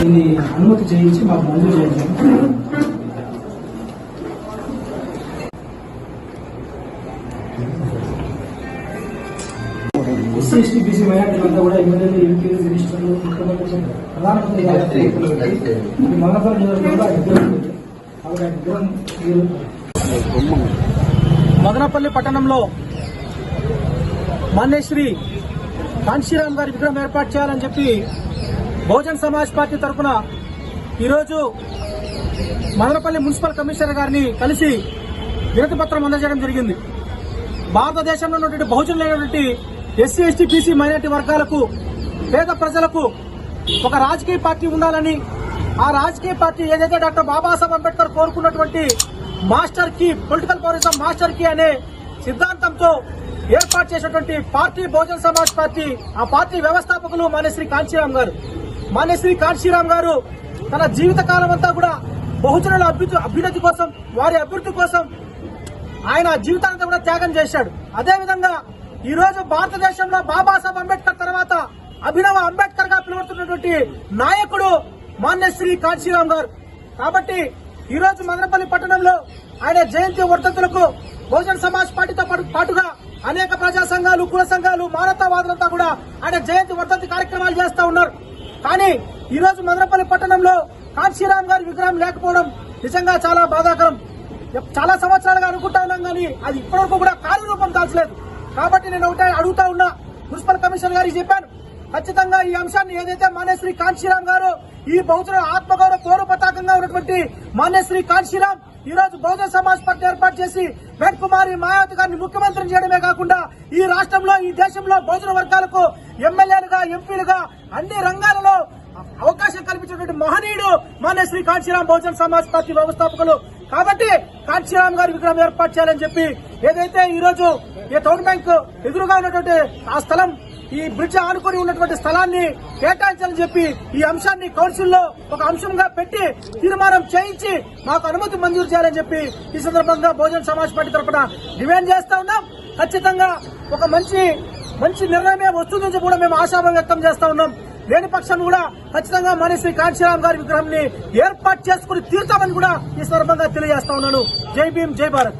అనుమతి చేయించి మాకు మంజూరు చేయించారు ఎస్సీ ఎస్టీ బీసీ మైనార్టీలంతా కూడా ఎమ్మెల్యేలు ఎంపీలు మినిస్టర్లు ప్రధానమంత్రి మంగళపల్లి నియోజకవర్గంలో మదనపల్లి పట్టణంలో మాన్యశ్రీ కాంశీరామ్ గారి విగ్రహం ఏర్పాటు చేయాలని చెప్పి బహుజన్ సమాజ్ పార్టీ తరఫున ఈరోజు మదనపల్లి మున్సిపల్ కమిషనర్ గారిని కలిసి వినతి పత్రం అందజేయడం జరిగింది. భారతదేశంలో ఉన్నటువంటి బహుజనులైనటువంటి ఎస్సీ ఎస్టీ బీసీ మైనార్టీ వర్గాలకు పేద ప్రజలకు ఒక రాజకీయ పార్టీ ఉండాలని ఆ రాజకీయ పార్టీ ఏదైతే డాక్టర్ బాబాసాహెబ్ అంబేద్కర్ కోరుకున్నటువంటి master key political power is master key అనే సిద్ధాంతంతో ఏర్పాటు చేసినటువంటి పార్టీ బహుజన్ సమాజ్ పార్టీ ఆ పార్టీ వ్యవస్థాపకులు మాన్యశ్రీ కాంచీరామ్ గారు. మాన్యశ్రీ కాంశీరామ్ గారు తన జీవిత కాలం అంతా కూడా బహుజనుల అభ్యున్నతి అభ్యున్నతి కోసం వారి అభివృద్ధి కోసం ఆయన జీవితాంతా కూడా త్యాగం చేశాడు. అదేవిధంగా ఈరోజు ఈ రోజు భారతదేశంలో బాబాసాహెబ్ అంబేద్కర్ తర్వాత అభినవ అంబేద్కర్గా పిలువడుతున్నటువంటి నాయకుడు మాన్యశ్రీ కాంశీరామ్ గారు. కాబట్టి ఈ రోజు మదనపల్లి పట్టణంలో ఆయన జయంతి వర్ధంతులకు బహుజన్ సమాజ్ పార్టీతో పాటు- పాటుగా అనేక ప్రజా సంఘాలు కుల సంఘాలు మానవతావాదులంతా కూడా ఆయన జయంతి వర్ధంతి కార్యక్రమాలు చేస్తా ఉన్నారు. కానీ ఈ రోజు మదనపల్లి పట్టణంలో కాంశీరామ్ గారి విగ్రహం లేకపోవడం నిజంగా చాలా బాధాకరం. చాలా సంవత్సరాలుగా అనుకుంటా ఉన్నాం కానీ అది ఇప్పటివరకు కూడా కార్యరూపం దాల్చలేదు. కాబట్టి నేను ఒకటే అడుగుతా ఉన్నా మున్సిపల్ కమిషనర్ గారికి చెప్పాను. ఖచ్చితంగా ఈ అంశాన్ని ఏదైతే మానేశ్వరి కాంచీరామ్ గారు ఈ బహుజన ఆత్మగౌరవ పౌర పతాకంగా ఉన్నటువంటి మాన్యశ్రీ కాంశీరామ్ ఈ రోజు బహుజన సమాజ్ పార్టీ ఏర్పాటు చేసి వెంకట్ కుమారి మాయావతి గారిని ముఖ్యమంత్రిని చేయడమే కాకుండా ఈ రాష్ట్రంలో ఈ దేశంలో బహుజన వర్గాలకు ఎమ్మెల్యేలుగా ఎంపీలుగా అన్ని రంగాలలో అవకాశం కల్పించినటువంటి మహనీయుడు మాన్య శ్రీ కాంశీరామ్ బహుజన్ సమాజ్ పార్టీ వ్యవస్థాపకులు. కాబట్టి కాంశీరామ్ గారి విగ్రహం ఏర్పాటు చేయాలని చెప్పి ఏదైతే ఈ రోజు ఈ టౌన్ బ్యాంక్ ఎదురుగా ఉన్నటువంటి ఆ స్థలం ఈ బ్రిడ్జ్ ఆనుకొని ఉన్నటువంటి స్థలాన్ని కేటాయించాలని చెప్పి ఈ అంశాన్ని కౌన్సిల్లో ఒక అంశంగా పెట్టి తీర్మానం చేయించి మాకు అనుమతి మంజూరు చేయాలని చెప్పి ఈ సందర్భంగా బహుజన్ సమాజ్ పార్టీ తరఫున డిమాండ్ చేస్తా ఉన్నాం. ఖచ్చితంగా ఒక మంచి మంచి నిర్ణయమే వస్తుందని కూడా మేము ఆశాభం వ్యక్తం చేస్తా ఉన్నాం. లేని పక్షం కూడా ఖచ్చితంగా మనశ్రీ కాంశీరామ్ గారి విగ్రహం ని ఏర్పాటు చేసుకుని తీర్చామని కూడా ఈ సందర్భంగా తెలియజేస్తా ఉన్నాను. జై భీమ్ జై భారత్.